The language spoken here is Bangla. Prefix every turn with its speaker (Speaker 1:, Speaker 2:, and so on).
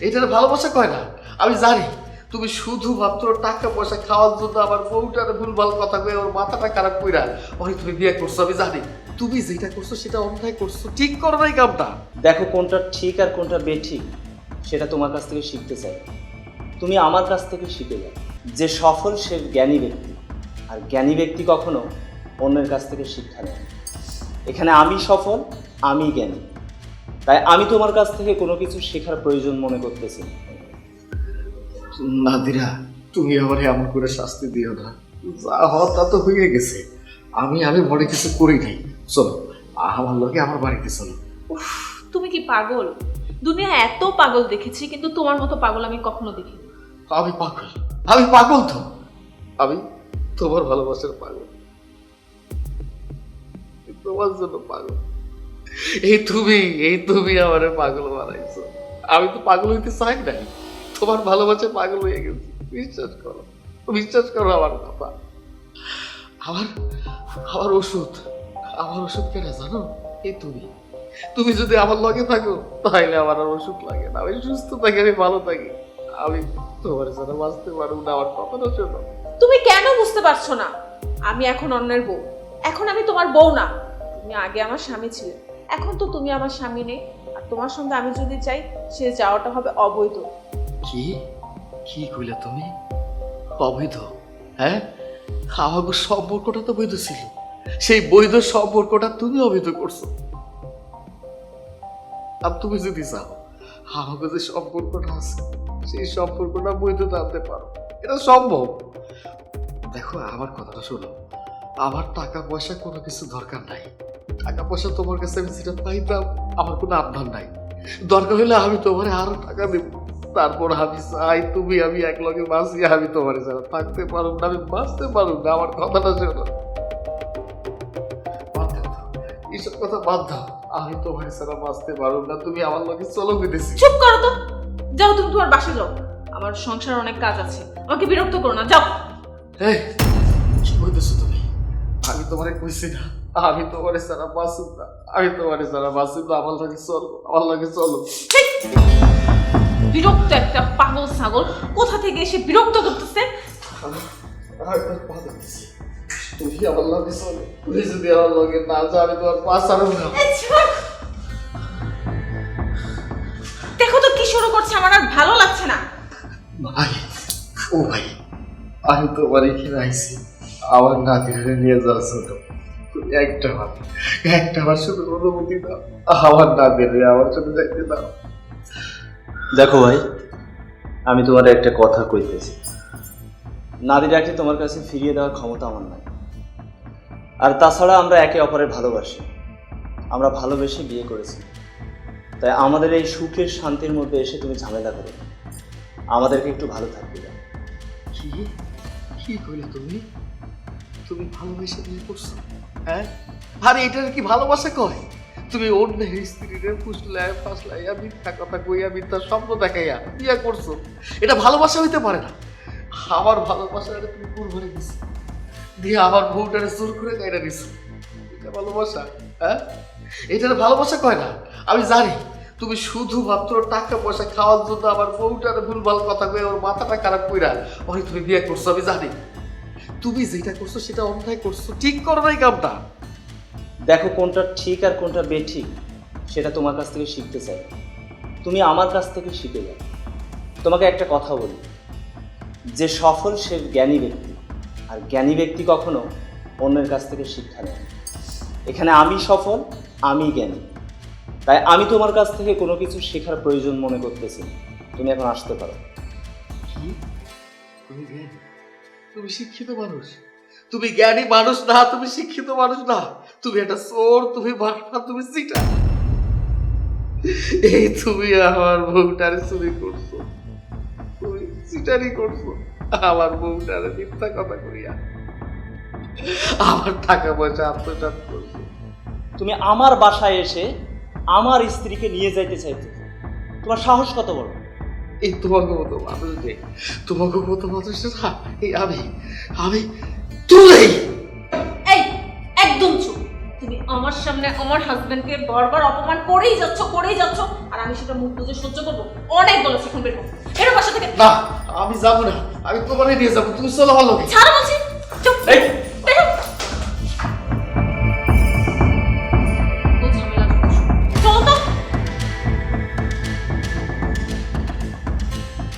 Speaker 1: এটার ভালোবাসা কয় না? আমি জানি, তুমি শুধুমাত্র টাকা পয়সা খাওয়ার জন্য আমার বউটার ভুলভাল কথা কয়ে ওর মাথাটা খারাপ কইরা ওই তুমি বিয়ে করছ, আমি জানি। তুমি যেটা করছ সেটা অন্যায় করছ, ঠিক করো নাই কামটা।
Speaker 2: দেখো কোনটা ঠিক আর কোনটা বেঠিক, সেটা তোমার কাছ থেকে শিখতে চাই। তুমি আমার কাছ থেকে শিখে যাও। যে সফল, সে জ্ঞানী ব্যক্তি। আর জ্ঞানী ব্যক্তি কখনো অন্যের কাছ থেকে শিক্ষা নেয় এখানে আমি সফল, আমি জ্ঞানী। তাই আমি তোমার কাছ থেকে কোনো কিছু শেখার প্রয়োজন মনে করতেছি
Speaker 1: নাদিরা তুমি আমার এমন করে শাস্তি দিও না। যা হওয়ার তা তো হয়ে গেছে। আমি আমি মনে কিছু করি নাই। চলো আমার লোকে আমার বাড়িতে চলো।
Speaker 3: উফ, তুমি কি পাগল? দুনিয়া এত পাগল দেখেছি কিন্তু তোমার মতো পাগল আমি কখনো দেখিনি।
Speaker 1: আমি পাগল। আমি পাগল তো। আমি তোমার ভালোবাসার পাগল। তোমার জন্য পাগল। এই তুমি এই তুমি আমার পাগল বানাইছো। আমি তো পাগল হইতে চাই নাই। তোমার ভালোবাসে পাগল হয়ে গেছি। বিশ্বাস করো বিশ্বাস করো আমার কথা। আমার আমার ওষুধ আমার ওষুধ কেনা জানো? এই তুমি তুমি যদি আমার লগে থাকো তাহলে আমার আর ওষুধ লাগে না। আমি সুস্থ থাকি, আমি ভালো থাকি। আমি তোমার সাথে বাঁচতে পারব না, আমার কথাটা শোনো।
Speaker 3: তুমি কেন বুঝতে পারছ না? আমি এখন অন্যের বউ। এখন আমি তোমার বউ না। তুমি আগে আমার স্বামী ছিলে। এখন তো তুমি আমার স্বামী নেই। আর তোমার সঙ্গে আমি যদি চাই, সে যাওয়াটা হবে অবৈধ।
Speaker 1: কি? কি কইলে তুমি? অবৈধ? হ্যাঁ? আমাকে সম্পর্কটা তো বৈধ ছিল। সেই বৈধ সম্পর্কটা তুমি অবৈধ করছ। আর তুমি যদি চাও আমাকে যে সম্পর্কটা আছে, সেই সম্পর্কটা বৈধতা আনতে পারো। এটা সম্ভব? দেখো, আমার কথাটা শোনো। আমার টাকা পয়সা কোনো কিছু দরকার নাই। টাকা পয়সা তোমার কাছে আমি যেটা পাইতাম আমার কোনো আবদার নাই। দরকার হলে আমি তোমার আরও টাকা দেবো। তারপর আমি চাই তুমি আমি এক লগে বাঁচি আমি তোমার ছাড়া থাকতে পারো না আমি বাঁচতে পারো না আমার কথাটা শোনো। এইসব কথা বাদ দাও। আমি তোমার ছাড়া বাঁচতে পারো না তুমি আমার লগে চলো বিদেশি।
Speaker 3: চুপ করো তো। যাও তুমি তোমার বাসা যাও। আমার সংসার অনেক কাজ আছে। আমাকে বিরক্ত করো না যাও।
Speaker 1: এই কি কইতেছো তুমি? আমি তোমারে কইছি না। আমি তোমার ছাড়া বাঁচুন না। আমি তোমার ছাড়া বাঁচুন না। আমার লগে চলো আমার লগে চলো।
Speaker 3: বিরক্ত একটা পাগল ছাগল। কোথা থেকে এসে বিরক্ত করতেছে।
Speaker 1: তুমি আমার লগে চলো। তুমি যদি আমার লগে না যাও আমি তোমার পা ছাড়ব না
Speaker 3: দেখো তো কি শুরু করছে আমার আর ভালো লাগছে না।
Speaker 1: ভাই ও ভাই আমি তোমার এখানে আইছি। আমার নাতিরে নিয়ে যাওয়ার জন্য একটা বার একটা বার শুধু অনুমতি দাও। আমার নাতিরে আমার জন্য যাইতে দাও।
Speaker 2: দেখো ভাই আমি তোমার একটা কথা কইতেছি। নারীরাকে তোমার কাছে ফিরিয়ে দেওয়ার ক্ষমতা আমার নাই। আর তাছাড়া আমরা একে অপরের ভালোবাসি। আমরা ভালোবেসে বিয়ে করেছি। তাই আমাদের এই সুখের শান্তির মধ্যে এসে তুমি ঝামেলা করো। আমাদেরকে একটু ভালো থাকতে দাও।
Speaker 1: কি? কি কইলে তুমি? তুমি ভালোবেসে বিয়ে করছ? হ্যাঁ? আরে এটার কি ভালোবাসা কয়? তুমি অন্যের স্ত্রীরে ফুসলাই ফাসলাইয়া মিথ্যা কথা কইয়া মিথ্যা স্বপ্ন দেখাইয়া বিয়ে করছ। এটা ভালোবাসা হইতে পারে না। আমার ভালোবাসাটা তুমি কুরবানি দিছো দিয়ে আমার বউটারে জোর করে গাইরা দিছো। এটা ভালোবাসা হ্যাঁ? এটার ভালোবাসা কয় না? আমি জানি, তুমি শুধুমাত্র টাকা পয়সা খাওয়ার জন্য আমার বউটার ভুলভাল কথা কয়ে ওর মাথাটা খারাপ কইরা ওই তুমি বিয়ে করছ, আমি জানি। তুমি যেটা করছ সেটা অন্যায় করছ। ঠিক করো নাই কামটা।
Speaker 2: দেখো কোনটা ঠিক আর কোনটা বেঠিক সেটা তোমার কাছ থেকে শিখতে চাই। তুমি আমার কাছ থেকে শিখে যাও। তোমাকে একটা কথা বলি যে সফল সে জ্ঞানী ব্যক্তি আর জ্ঞানী ব্যক্তি কখনো অন্যের কাছ থেকে শিক্ষা নেয় এখানে আমি সফল আমি জ্ঞানী। তাই আমি তোমার কাছ থেকে কোনো কিছু শেখার প্রয়োজন মনে করতেছি তুমি এখন আসতে পারো।
Speaker 1: কি? তুমি তুমি শিক্ষিত মানুষ। তুমি জ্ঞানী মানুষ না, তুমি শিক্ষিত মানুষ না। তুমি একটা চোর, তুমি বাটপা তুমি সিটা। এই তুমি আমার বউটারে চুরি করছ। তুমি সিটারি করছ। আমার বউটারে মিথ্যা কথা করিয়া আমার টাকা পয়সা আত্মসাৎ করছ।
Speaker 2: তুমি আমার বাসায় এসে আমার স্ত্রীকে নিয়ে যাইতে চাইতে তোমার সাহস কত বড়?
Speaker 1: এই তোমাকে মতো তোমাকে মতো মানুষ না এই আমি আমি তুই
Speaker 3: এই একদম চুপ। তুমি আমার সামনে আমার হাজবেন্ডকে বারবার অপমান করেই যাচ্ছ করেই যাচ্ছ আর আমি সেটা মুখ বুঝে সহ্য করব। অনেক বলেছে এখন বেরো বেরো বাসা থেকে।
Speaker 1: না আমি যাব না আমি তোমারে নিয়ে যাব তুমি চলো ভালো
Speaker 3: ছাড়ো বলছি। চুপ।
Speaker 2: এই